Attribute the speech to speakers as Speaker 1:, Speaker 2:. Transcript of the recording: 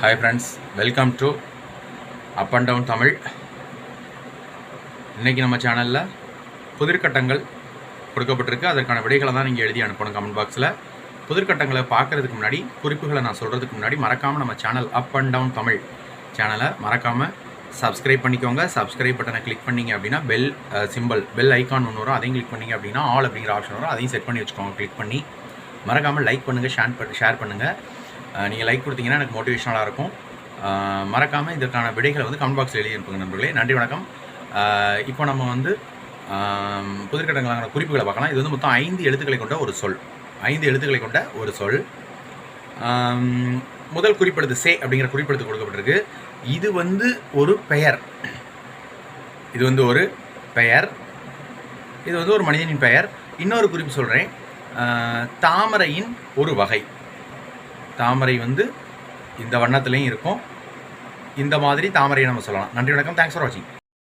Speaker 1: Hi friends welcome to up and down Tamil இன்றைக்கி நம்ம சேனலில் புதிர்கட்டங்கள் கொடுக்கப்பட்டிருக்கு. அதற்கான விடைகளை தான் நீங்கள் எழுதி அனுப்பணும் கமெண்ட் பாக்ஸில் புதிர்கட்டங்களை பார்க்குறதுக்கு முன்னாடி குறிப்புகளை நான் சொல்கிறதுக்கு முன்னாடி மறக்காமல் நம்ம channel up and down Tamil சேனலை மறக்காமல் சப்ஸ்கிரைப் பண்ணிக்கோங்க. சப்ஸ்கிரைப் பட்டனை கிளிக் பண்ணீங்க அப்படின்னா பெல் சிம்பிள் பெல் ஐக்கான் ஒன்று வரும். அதையும் கிளிக் பண்ணீங்க அப்படின்னா ஆல் அப்படிங்கிற ஆப்ஷன் வரும். அதையும் செட் பண்ணி வச்சுக்கோங்க. கிளிக் பண்ணி மறக்காமல் லைக் பண்ணுங்கள் ஷேர் பண்ணி ஷேர் பண்ணுங்கள் நீங்கள் லைக் கொடுத்தீங்கன்னா எனக்கு மோட்டிவேஷனலாக இருக்கும். மறக்காமல் இதற்கான விடைகளை வந்து கமெண்ட் பாக்ஸில் எழுதி அனுப்புங்க நண்பர்களே. நன்றி வணக்கம். இப்போ நம்ம வந்து புதிர்கட்டங்களான குறிப்புகளை பார்க்கலாம். இது வந்து மொத்தம் ஐந்து எழுத்துக்களை கொண்ட ஒரு சொல். ஐந்து எழுத்துக்களை கொண்ட ஒரு சொல். முதல் குறிப்பெடுத்து சே அப்படிங்கிற குறிப்பெடுத்து கொடுக்கப்பட்டிருக்கு. இது வந்து ஒரு பெயர். இது வந்து ஒரு பெயர். இது வந்து ஒரு மனிதனின் பெயர். இன்னொரு குறிப்பு சொல்கிறேன் தாமரையின் ஒரு வகை. தாமரை வந்து இந்த வண்ணத்துலேயும் இருக்கும். இந்த மாதிரி தாமரையை நம்ம சொல்லலாம். நன்றி வணக்கம். தேங்க்ஸ் ஃபார் வாட்சிங்